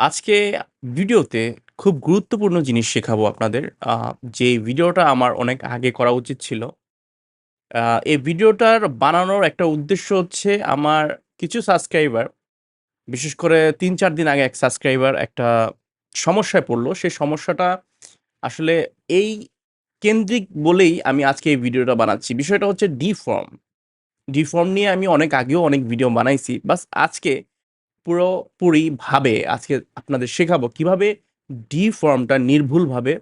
আজকে ভিডিওতে খুব গুরুত্বপূর্ণ জিনিস শেখাবো আপনাদের। যে ভিডিওটা আমার অনেক আগে করা উচিত ছিল। এই ভিডিওটার বানানোর একটা উদ্দেশ্য হচ্ছে আমার কিছু সাবস্ক্রাইবার, বিশেষ করে ৩-৪ দিন আগে এক সাবস্ক্রাইবার একটা সমস্যায় পড়ল। সেই সমস্যাটা আসলে এই কেন্দ্রিক বলেই আমি আজকে এই ভিডিওটা বানাচ্ছি। বিষয়টা হচ্ছে ডিফর্ম। ডিফর্ম নিয়ে আমি অনেক আগেও অনেক ভিডিও বানাইছি। বাস আজকে পুরোপুরিভাবে আজকে আপনাদের শেখাবো কীভাবে ডিফর্মটা নির্ভুলভাবে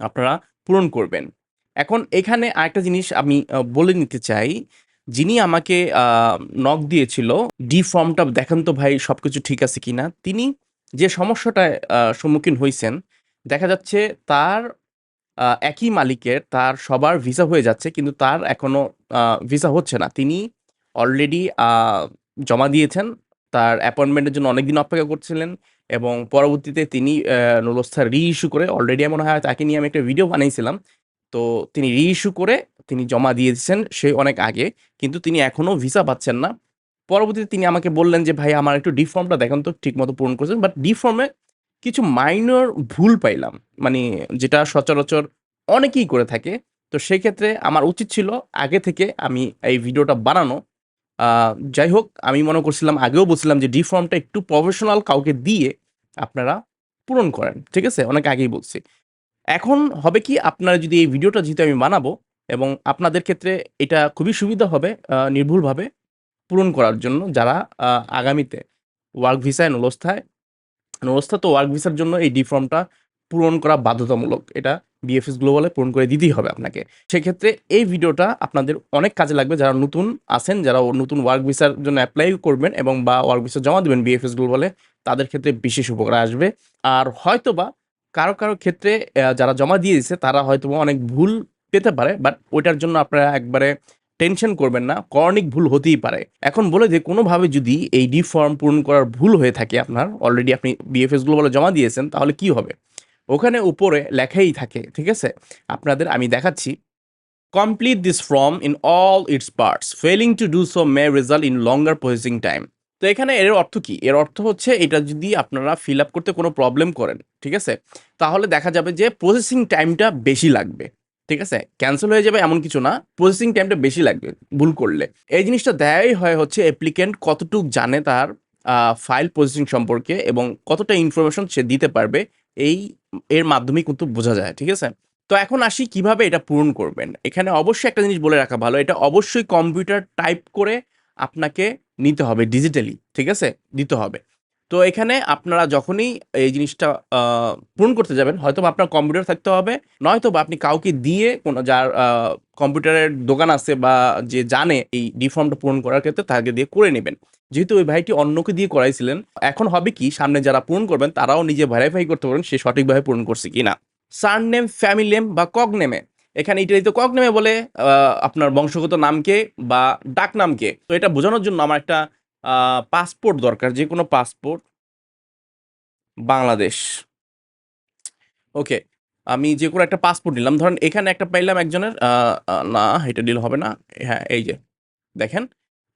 আপনারা পূরণ করবেন। এখন এখানে আরেকটা জিনিস আমি বলে নিতে চাই। যিনি আমাকে নক দিয়েছিল, ডি ফর্মটা দেখেন তো ভাই সব কিছু ঠিক আছে কিনা? তিনি যে সমস্যাটায় সম্মুখীন হয়েছেন দেখা যাচ্ছে তার একই মালিকের তার সবার ভিসা হয়ে যাচ্ছে কিন্তু তার এখনও আ ভিসা হচ্ছে না। তিনি অলরেডি জমা দিয়েছেন। তার অ্যাপয়েন্টমেন্টের জন্য অনেকদিন অপেক্ষা করছিলেন এবং পরবর্তীতে তিনি নুলস্থা রি-ইস্যু করে অলরেডি মনে হয় তাকে নিয়ে আমি একটা ভিডিও বানাইছিলাম। তো তিনি রি-ইস্যু করে তিনি জমা দিয়েছেন সে অনেক আগে। কিন্তু তিনি এখনও ভিসা পাচ্ছেন না। পরবর্তীতে তিনি আমাকে বললেন যে, "ভাই আমার একটু ডিফর্মটা দেখেন তো ঠিকমতো পূরণ করেছেন।" বাট ডিফর্মে কিছু মাইনর ভুল পাইলাম। মানে যেটা সচরাচর অনেকেই করে থাকে। তো সেক্ষেত্রে আমার উচিত ছিল আগে থেকে আমি এই ভিডিওটা বানানো। যাই হোক আমি মনে করছিলাম, আগেও বলছিলাম যে ডিফর্মটা একটু প্রফেশনাল কাউকে দিয়ে আপনারা পূরণ করেন। ঠিক আছে? অনেক আগেই বলছি। এখন হবে কি, আপনারা যদি এই ভিডিওটা যেহেতু আমি বানাবো এবং আপনাদের ক্ষেত্রে এটা খুবই সুবিধা হবে নির্ভুলভাবে পূরণ করার জন্য যারা আগামীতে ওয়ার্ক ভিসায় নুলস্থায় নুলস্থা তো ওয়ার্ক ভিসার জন্য এই ডিফর্মটা পূরণ করা বাধ্যতামূলক। এটা বিএফএস গ্লোবালে পূরণ করে দিতেই হবে আপনাকে। সেক্ষেত্রে এই ভিডিওটা আপনাদের অনেক কাজে লাগবে যারা নতুন আছেন, যারা নতুন ওয়ার্ক ভিসার জন্য এপ্লাই করবেন এবং বা ওয়ার্ক ভিসা জমা দিবেন বিএফএস গ্লোবালে তাদের ক্ষেত্রে বিশেষ উপকার আসবে। আর হয়তোবা কারও, কারও ক্ষেত্রে যারা জমা দিয়ে দিছে তারা হয়তোবা অনেক ভুল পেতে পারে। বাট ওইটার জন্য আপনারা একবারে টেনশন করবেন না। করণিক ভুল হতেই পারে। এখন বলে যে কোনোভাবে যদি এই ডি ফর্ম পূরণ করার ভুল হয়ে থাকে আপনার, অলরেডি আপনি বিএফএস গ্লোবালে জমা দিয়েছেন তাহলে কি হবে? ওখানে উপরে লেখাই থাকে। ঠিক আছে? আপনাদের আমি দেখাচ্ছি। Complete this form in all its parts. Failing to do so may result in longer processing time. তো এখানে এর অর্থ কি? এর অর্থ হচ্ছে এটা যদি আপনারা ফিল আপ করতে কোনো প্রবলেম করেন, ঠিক আছে? তাহলে দেখা যাবে যে প্রসেসিং টাইমটা বেশি লাগবে। ঠিক আছে? ক্যান্সেল হয়ে যাবে এমন কিছু না। প্রসেসিং টাইমটা বেশি লাগবে ভুল করলে। এই জিনিসটা দেয়াই হয় হচ্ছে অ্যাপ্লিকেন্ট কতটুক জানে তার ফাইল প্রসেসিং সম্পর্কে এবং কতটা ইনফরমেশন সে দিতে পারবে এই এর মাধ্যমেই কিন্তু বোঝা যায়। ঠিক আছে? তো এখন আসি কীভাবে এটা পূরণ করবেন। এখানে অবশ্যই একটা জিনিস বলে রাখা ভালো। এটা অবশ্যই কম্পিউটার টাইপ করে আপনাকে নিতে হবে ডিজিটালি। ঠিক আছে? দিতে হবে। তো এখানে আপনারা যখনই এই জিনিসটা পূরণ করতে যাবেন হয়তোবা আপনার কম্পিউটার থাকতে হবে। নয়তো বা আপনি কাউকে দিয়ে কোনো যার কম্পিউটারের দোকান আছে বা যে জানে এই ডিফর্মটা পূরণ করার ক্ষেত্রে তাকে দিয়ে করে নেবেন যেহেতু ওই ভাইটি অন্যকে দিয়ে করাইছিলেন, এখন হবে কি সামনে যারা পূরণ করবেন তারাও নিজে ভেরিফাই করতে পারবেন সে সঠিকভাবে পূরণ করছে কিনা। সারনেম, ফ্যামিলি নেম বা কক নেমে এখানে ইটালিতে কগনেমে বলে আপনার বংশগত নামকে বা ডাক নামকে তো এটা বোঝানোর জন্য আমার একটা পাসপোর্ট দরকার। যেকোনো পাসপোর্ট। বাংলাদেশ। ওকে। আমি যে কোনো একটা পাসপোর্ট নিলাম। ধরেন এখানে একটা পাইলাম একজনের না এটা দিলে হবে না। হ্যাঁ, এই যে। দেখেন।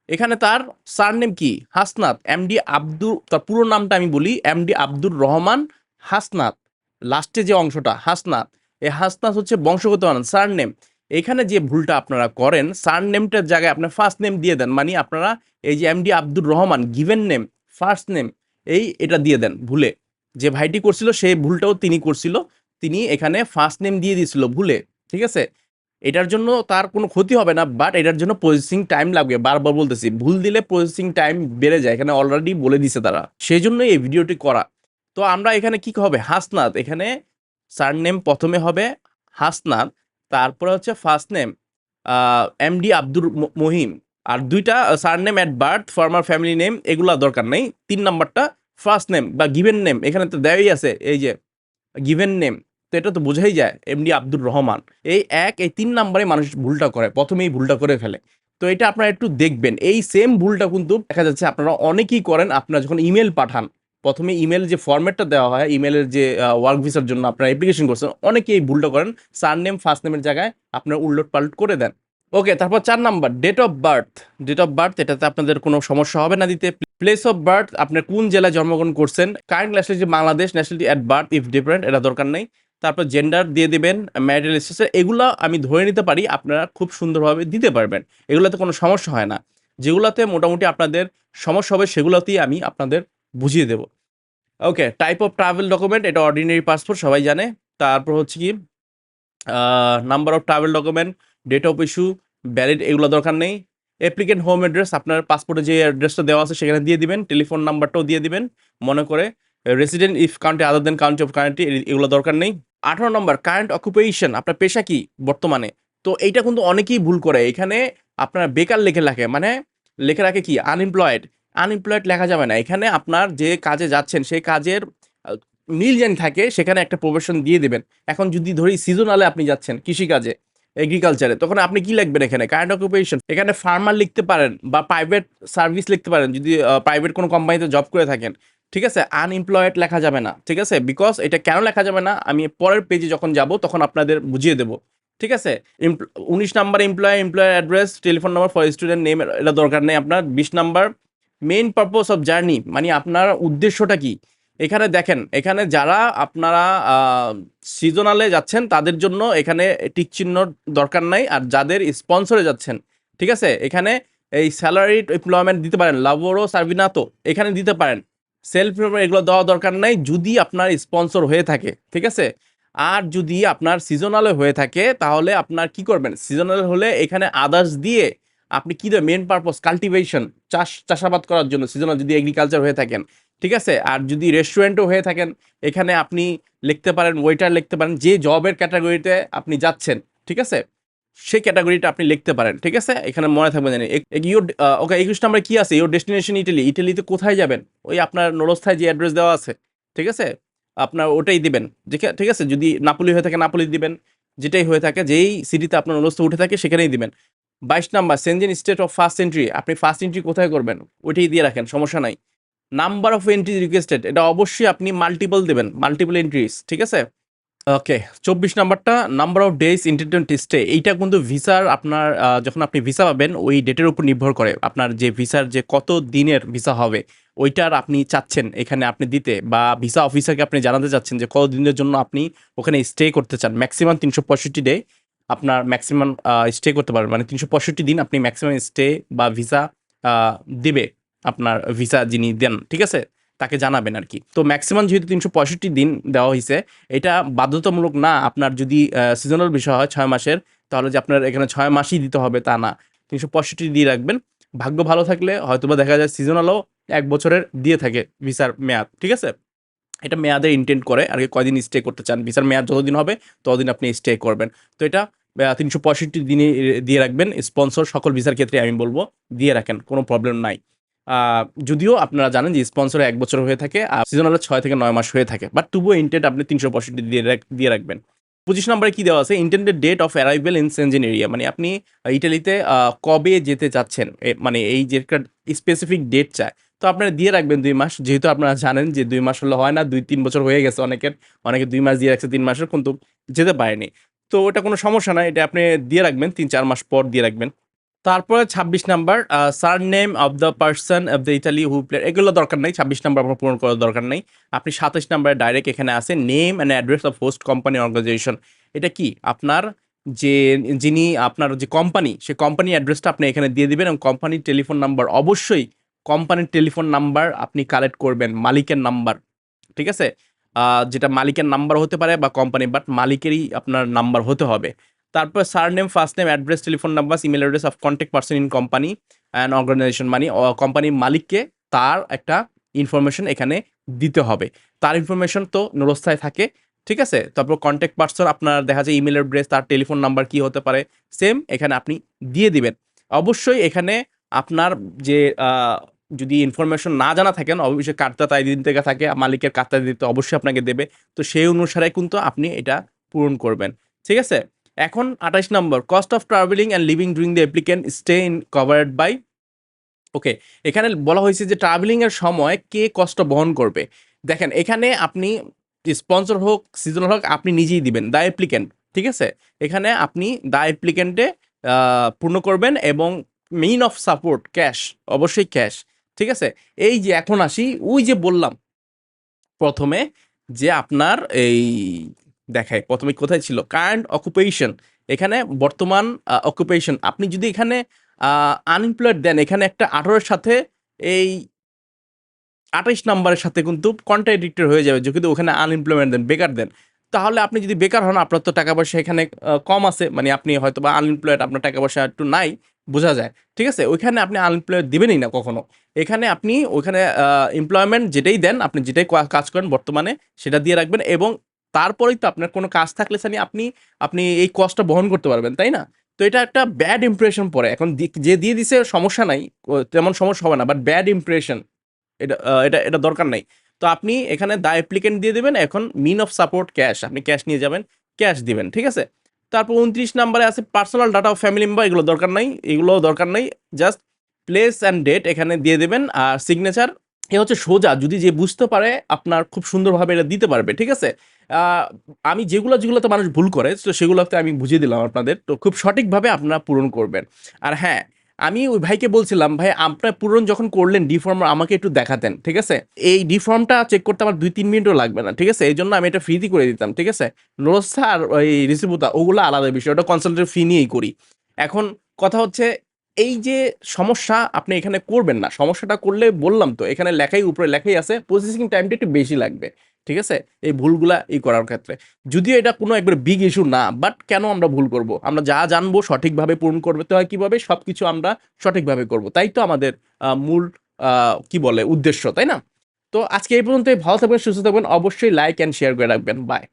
এখানে তার সারনেম কি? হাসনাত। এমডি আব্দুর তার পুরো নামটা আমি বলি। এমডি আব্দুর রহমান হাসনাত। লাস্টে যে অংশটা হাসনাত। এই হাসনাত হচ্ছে বংশগত নাম, সারনেম। এখানে যে ভুলটা আপনারা করেন সারনেমটার জায়গায় আপনার ফার্স্ট নেম দিয়ে দেন। মানে আপনারা এই যে MD Abdur Rahman given name, first name এই এটা দিয়ে দেন ভুলে। যে ভাইটি করছিল সেই ভুলটাও তিনি করছিল। তিনি এখানে ফার্স্ট নেম দিয়ে দিয়েছিল ভুলে। ঠিক আছে? এটার জন্য তার কোনো ক্ষতি হবে না। বাট এটার জন্য প্রসেসিং টাইম লাগবে। বারবার বলতেছি। ভুল দিলে প্রসেসিং টাইম বেড়ে যায়। এখানে অলরেডি বলে দিছে তারা। সেজন্যই এই ভিডিওটি করা। তো আমরা এখানে কি হবে? হাসনাত। এখানে সারনেম ১ম এ হবে হাসনাত। তারপরে হচ্ছে first name uh MD Abdur Mohim. আর ২ টা surname at birth, former family name এগুলা দরকার নেই। তিন নাম্বারটা ফার্স্ট নেম বা গিভেন নেম এখানে তো দেওয়াই আছে। এই যে গিভেন নেম। তো এটা তো বোঝাই যায় এমডি আব্দুর রহমান। এই এক এই তিন নাম্বারে মানুষ ভুলটা করে। ১ম এই ভুলটা করে ফেলে। তো এটা আপনারা একটু দেখবেন। এই সেম ভুলটা কিন্তু দেখা যাচ্ছে আপনারা অনেকেই করেন আপনারা যখন ইমেল পাঠান। ১ম ইমেল যে ফরমেটটা দেওয়া হয় ইমেলের যে ওয়ার্ক ভিসার জন্য আপনারা অ্যাপ্লিকেশন করছেন, অনেকেই এই ভুলটা করেন। সারনেম ফার্স্ট নেমের জায়গায় আপনারা উলট-পালট করে দেন। ওকে তারপর চার number date of birth. Date of birth এটাতে আপনাদের কোনো সমস্যা হবে না দিতে। প্লেস অফ বার্থ আপনার কোন জেলায় জন্মগ্রহণ করছেন current nationality Bangladesh nationality at birth if different এটা দরকার নেই তারপর জেন্ডার দিয়ে দেবেন ম্যারিটাল স্টেটাস এগুলো আমি ধরে নিতে পারি, আপনারা খুব সুন্দরভাবে দিতে পারবেন এগুলোতে কোনো সমস্যা হয় না যেগুলোতে মোটামুটি আপনাদের সমস্যা হবে, সেগুলোতেই আমি আপনাদের বুঝিয়ে দেবো। Okay type of travel document এটা অর্ডিনারি পাসপোর্ট সবাই জানে। তারপর হচ্ছে কি number of travel document date of issue valid এগুলো দরকার নেই। অ্যাপ্লিকেন্ট হোম অ্যাড্রেস আপনার পাসপোর্টে যে অ্যাড্রেসটা দেওয়া আছে, সেখানে দিয়ে দিবেন। টেলিফোন নাম্বারটাও দিয়ে দিবেন। মনে করে resident if country other than country of currently এগুলো দরকার নেই। আঠারো নম্বর কারেন্ট অকুপেশন আপনার পেশা কি বর্তমানে? তো এইটা কিন্তু অনেকেই ভুল করে। এখানে আপনার বেকার লেখে রাখে। মানে লেখে রাখে কি? আনএমপ্লয়েড আনএমপ্লয়েড লেখা যাবে না। এখানে আপনার যে কাজে যাচ্ছেন, সেই কাজের মিল যেন থাকে, সেখানে একটা প্রফেশন দিয়ে দেবেন। এখন যদি ধরি সিজনালে আপনি যাচ্ছেন কৃষিকাজে এগ্রিকালচারে তখন আপনি কি লিখবেন এখানে? কারেন্ট অকুপেশন এখানে ফার্মার লিখতে পারেন বা প্রাইভেট সার্ভিস লিখতে পারেন। যদি প্রাইভেট কোনো কোম্পানিতে জব করে থাকেন, ঠিক আছে? আনএমপ্লয়েড লেখা যাবে না, ঠিক আছে? বিকজ এটা কেন লেখা যাবে না? আমি পরের পেজে যখন যাব, তখন আপনাদের বুঝিয়ে দেবো, ঠিক আছে? উনিশ number employ employer address telephone number for student name এটা দরকার নেই আপনার। বিশ number main purpose of journey মানে আপনার উদ্দেশ্যটা কি? এখানে দেখেন, এখানে যারা আপনারা সিজনালে যাচ্ছেন, তাদের জন্য এখানে টিক চিহ্ন দরকার নাই, আর যাদের স্পন্সরে যাচ্ছেন, ঠিক আছে? এখানে এই স্যালারি এমপ্লয়মেন্ট দিতে পারেন লাভরো সার্ভিনাতো এখানে দিতে পারেন। সেলফ এগুলো দেওয়া দরকার নাই, যদি আপনার স্পন্সর হয়ে থাকে, ঠিক আছে? আর যদি আপনার সিজনালে হয়ে থাকে, তাহলে আপনার কি করবেন? সিজনাল হলে এখানে আদার্স দিয়ে আপনি কি মেন পারপোজ কাল্টিভেশন চাষ, চাষাবাদ করার জন্য সিজনাল যদি এগ্রিকালচার হয়ে থাকেন, ঠিক আছে? আর যদি রেস্টুরেন্টও হয়ে থাকেন, এখানে আপনি লিখতে পারেন ওয়েটার লিখতে পারেন, যে জবের ক্যাটাগরিতে আপনি যাচ্ছেন, ঠিক আছে? সেই ক্যাটাগরিটা আপনি লিখতে পারেন, ঠিক আছে? এখানে মনে থাকবে জানি ইউর ওকে একুশ নাম্বার কি আছে? ইউর ডেস্টিনেশন ইটালি ইটালিতে কোথায় যাবেন? ওই আপনার নরস্থায় যে অ্যাড্রেস দেওয়া আছে, ঠিক আছে? আপনার ওটাই দিবেন ঠিক- আছে? যদি নাপলি হয়ে থাকে, নাপলি দিবেন, যেটাই হয়ে থাকে, যেই সিটিতে আপনার নরস্থ উঠে থাকে, সেখানেই দিবেন। বাইশ number, Schengen state of first entry, আপনি ফার্স্ট এন্ট্রি কোথায় করবেন? ওইটাই দিয়ে রাখেন, সমস্যা নাই। নাম্বার অফ এন্ট্রি রিকোয়েস্টেড, এটা অবশ্যই আপনি মাল্টিপল দেবেন মাল্টিপল এন্ট্রিজ ঠিক আছে? ওকে চব্বিশ নাম্বারটা number of days intended stay এইটা কিন্তু ভিসার আপনার যখন আপনি ভিসা পাবেন, ওই ডেটের উপর নির্ভর করে, আপনার যে ভিসার যে কত দিনের ভিসা হবে, ওইটার আপনি চাচ্ছেন এখানে আপনি দিতে, বা ভিসা অফিসারকে আপনি জানাতে চাচ্ছেন যে কত দিনের জন্য আপনি ওখানে স্টে করতে চান ম্যাক্সিমাম তিনশো পঁয়ষট্টি ডে আপনার ম্যাক্সিমাম স্টে করতে পারবেন। মানে তিনশো পঁয়ষট্টি দিন আপনি ম্যাক্সিমাম স্টে বা ভিসা দিবে আপনার ভিসা যিনি দেন, ঠিক আছে? তাকে জানাবেন আর কি। তো ম্যাক্সিমাম যেহেতু তিনশো পঁয়ষট্টি দিন দেওয়া হয়েছে এটা বাধ্যতামূলক না আপনার যদি সিজনাল বিষয় হয় ছয় মাসের, তাহলে যে আপনার এখানে ছয় মাসই দিতে হবে তা না। তিনশো পঁয়ষট্টি দিয়ে রাখবেন। ভাগ্য ভালো থাকলে হয়তোবা দেখা যায় সিজনালও এক বছরের দিয়ে থাকে ভিসার মেয়াদ, ঠিক আছে? এটা মেয়াদে ইন্টেন্ট করে আর কি কয়দিন স্টে করতে চান। ভিসার মেয়াদ যতদিন হবে ততদিন আপনি স্টে করবেন। তো এটা তিনশো পঁয়ষট্টি দিনে দিয়ে রাখবেন। স্পন্সর সকল ভিসার ক্ষেত্রে আমি বলব, দিয়ে রাখেন, কোনো প্রবলেম নাই। যদিও আপনারা জানেন যে স্পন্সরে এক বছর হয়ে থাকে, আর সিজনালে ছয় থেকে নয় মাস হয়ে থাকে বাট তবুও ইন্টেন্ট আপনি তিনশো পঁয়ষট্টি দিয়ে দিয়ে রাখবেন। পঁচিশ নম্বরে কি দেওয়া আছে? Intended date of arrival in Schengen area মানে আপনি ইটালিতে কবে যেতে চাচ্ছেন মানে এই যে একটা স্পেসিফিক ডেট চায়, তো আপনারা দিয়ে রাখবেন দুই মাস। যেহেতু আপনারা জানেন যে দুই মাস হলে হয় না, দুই, তিন বছর হয়ে গেছে অনেকের, অনেকে দুই মাস দিয়ে রাখছে, তিন মাসের, কিন্তু যেতে পারেনি। তো ওটা কোনো সমস্যা নাই এটা আপনি দিয়ে রাখবেন, তিন চার মাস পর দিয়ে রাখবেন। তারপরে ছাব্বিশ number surname of the person of the Italy who player এগুলো দরকার নেই, ছাব্বিশ নাম্বার আপনার পূরণ করার দরকার নেই। আপনি সাতাশ নাম্বারে ডাইরেক্ট এখানে আছে name and address of host company organisation এটা কি? আপনার যে, যিনি আপনার যে কোম্পানি সে কোম্পানি অ্যাড্রেসটা আপনি এখানে দিয়ে দিবেন এবং কোম্পানির টেলিফোন নাম্বার অবশ্যই কোম্পানির টেলিফোন নাম্বার আপনি কালেক্ট করবেন, মালিকের নাম্বার ঠিক আছে? যেটা মালিকের নাম্বার হতে পারে বা কোম্পানি বাট মালিকেরই আপনার নাম্বার হতে হবে। তারপর surname first name address telephone number email address of contact person in company and organisation মানে কোম্পানির মালিককে তার একটা ইনফরমেশন এখানে দিতে হবে। তার ইনফরমেশন তো নরস্থায় থাকে, ঠিক আছে? তারপর কন্ট্যাক্ট পার্সন আপনার দেখা যায় ইমেল অ্যাড্রেস তার টেলিফোন নাম্বার কি হতে পারে? সেম এখানে আপনি দিয়ে দিবেন। অবশ্যই এখানে আপনার যে যদি ইনফরমেশন না জানা থাকেন, অবশ্যই কার্তা তাই দিন থেকে থাকে, মালিকের কার্তা দিতে অবশ্যই আপনাকে দেবে। তো সেই অনুসারে কিন্তু আপনি এটা পূরণ করবেন। ঠিক আছে? এখন আঠাশ number cost of travelling and living during the applicant stay in covered by okay এখানে বলা হয়েছে যে ট্রাভেলিংয়ের সময় কে কষ্ট বহন করবে। দেখেন, এখানে আপনি স্পন্সর হোক সিজনাল হোক, আপনি নিজেই দিবেন দ্য অ্যাপ্লিকেন্ট ঠিক আছে? এখানে আপনি দ্য অ্যাপ্লিকেন্টে পূর্ণ করবেন এবং মেইন অফ সাপোর্ট ক্যাশ অবশ্যই ক্যাশ ঠিক আছে? এই যে এখন আসি, ওই যে বললাম, প্রথমে যে আপনার এই দেখায় প্রথমে কোথায় ছিল? কারেন্ট অকুপেশন এখানে বর্তমান অকুপেশন আপনি যদি এখানে আনএমপ্লয়েড দেন, এখানে একটা আঠারোর সাথে এই আঠাইশ নাম্বারের সাথে কিন্তু কন্ট্রাডিক্টর হয়ে যাবে, যে কিন্তু ওখানে আনএমপ্লয়মেন্ট দেন, বেকার দেন। তাহলে আপনি যদি বেকার হন, আপনার তো টাকা পয়সা এখানে কম আছে মানে আপনি হয়তো বা আনএমপ্লয়েড আপনার টাকা পয়সা একটু নাই বোঝা যায়। ঠিক আছে? ওইখানে আপনি আনএমপ্লয়েড দিবেনই না কখনো। এখানে আপনি, ওইখানে এমপ্লয়মেন্ট যেটাই দেন, আপনি যেটাই কাজ করেন বর্তমানে সেটা দিয়ে রাখবেন এবং তারপরেই তো আপনার কোনো কাজ থাকলে সানি আপনি আপনি এই কস্টটা বহন করতে পারবেন, তাই না? তো এটা একটা ব্যাড ইমপ্রেশন পড়ে। এখন যে দিয়ে দিছে সমস্যা নাই তেমন সমস্যা হবে না বাট ব্যাড ইমপ্রেশন এটা এটা এটা দরকার নাই। তো আপনি এখানে দা অ্যাপ্লিকেন্ট দিয়ে দেবেন, এখন মিন অফ সাপোর্ট ক্যাশ আপনি ক্যাশ নিয়ে যাবেন ক্যাশ দিবেন, ঠিক আছে? তারপর উনত্রিশ নাম্বারে আছে personal data of family member এগুলো দরকার নাই এগুলো দরকার নাই। জাস্ট প্লেস অ্যান্ড ডেট এখানে দিয়ে দেবেন আর সিগনেচার এ হচ্ছে সোজা, যদি যে বুঝতে পারে, আপনার খুব সুন্দরভাবে এটা দিতে পারবে, ঠিক আছে? আমি যেগুলো যেগুলোতে মানুষ ভুল করে, তো সেগুলোতে আমি বুঝিয়ে দিলাম আপনাদের। তো খুব সঠিকভাবে আপনারা পূরণ করবেন। আর হ্যাঁ আমি ওই ভাইকে বলছিলাম, ভাই, আপনার পূরণ যখন করলেন ডিফর্ম আমাকে একটু দেখাতেন, ঠিক আছে? এই ডি ফর্মটা চেক করতে আমার দুই তিন মিনিটও লাগবে না, ঠিক আছে? এই জন্য আমি এটা ফ্রিতে করে দিতাম, ঠিক আছে? নোরস্থা আর ওই রিসিভুতা ওগুলো আলাদা বিষয়, ওটা কনসালটেন্ট ফি নিয়েই করি। এখন কথা হচ্ছে, এই যে সমস্যা আপনি এখানে করবেন না, সমস্যাটা করলে বললাম তো, এখানে লেখাই উপরে লেখাই আছে প্রসেসিং টাইমটা একটু বেশি লাগবে। ঠিক আছে? এই ভুলগুলা এই করার ক্ষেত্রে। যদিও এটা কোনো একবার বিগ ইস্যু না বাট কেন আমরা ভুল করব? আমরা যা জানব সঠিকভাবে পূরণ করতে হয় কীভাবে? সব কিছু আমরা সঠিকভাবে করব। তাই তো আমাদের মূল কি বলে, উদ্দেশ্য, তাই না? তো আজকে এই পর্যন্ত ভালো থাকবেন, সুস্থ থাকবেন। অবশ্যই লাইক অ্যান্ড শেয়ার করে রাখবেন। বাই